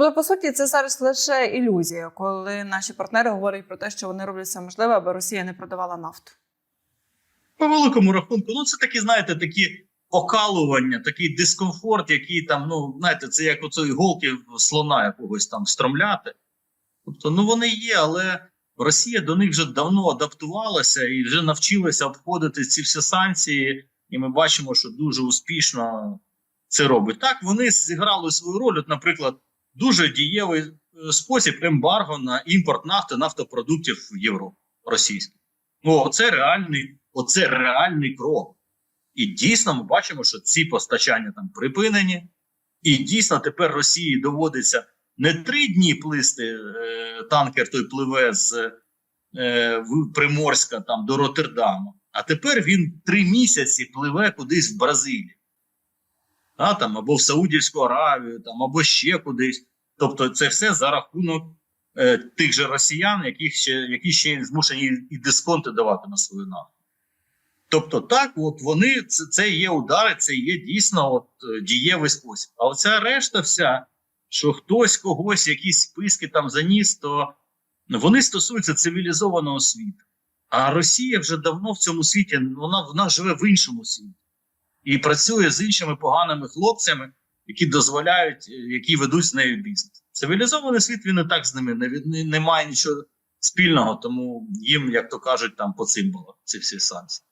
Тобто, по суті, це зараз лише ілюзія, коли наші партнери говорять про те, що вони роблять все можливе, аби Росія не продавала нафту. По великому рахунку, ну це такі, знаєте, такі покалування, такий дискомфорт, який там, ну, знаєте, це як оцю іголки слона якогось там стромляти. Тобто, ну вони є, але Росія до них вже давно адаптувалася і вже навчилася обходити ці всі санкції, і ми бачимо, що дуже успішно це робить. Так, вони зіграли свою роль. От, наприклад, дуже дієвий е, спосіб ембарго на імпорт нафти, нафтопродуктів в Європу російських. Ну, оце реальний, оце реальний крок. І дійсно ми бачимо, що ці постачання там припинені, і дійсно тепер Росії доводиться не три дні плисти е, танкер той пливе з е, Приморська там до Роттердаму, а тепер він три місяці пливе кудись в Бразилію. А, там, або в Саудівську Аравію, там, або ще кудись. Тобто, це все за рахунок е, тих же росіян, яких ще, які ще змушені і дисконти давати на свою нафту. Тобто, так, от вони це, це є удари, це є дійсно от, е, дієвий спосіб. А оця решта вся, що хтось когось, якісь списки там заніс, то вони стосуються цивілізованого світу. А Росія вже давно в цьому світі, вона, вона живе в іншому світі і працює з іншими поганими хлопцями, які дозволяють, е, які ведуть з нею бізнес. Цивілізований світ він і так з ними не, не має нічого спільного, тому їм, як то кажуть, там по цимбалах ці всі санкції.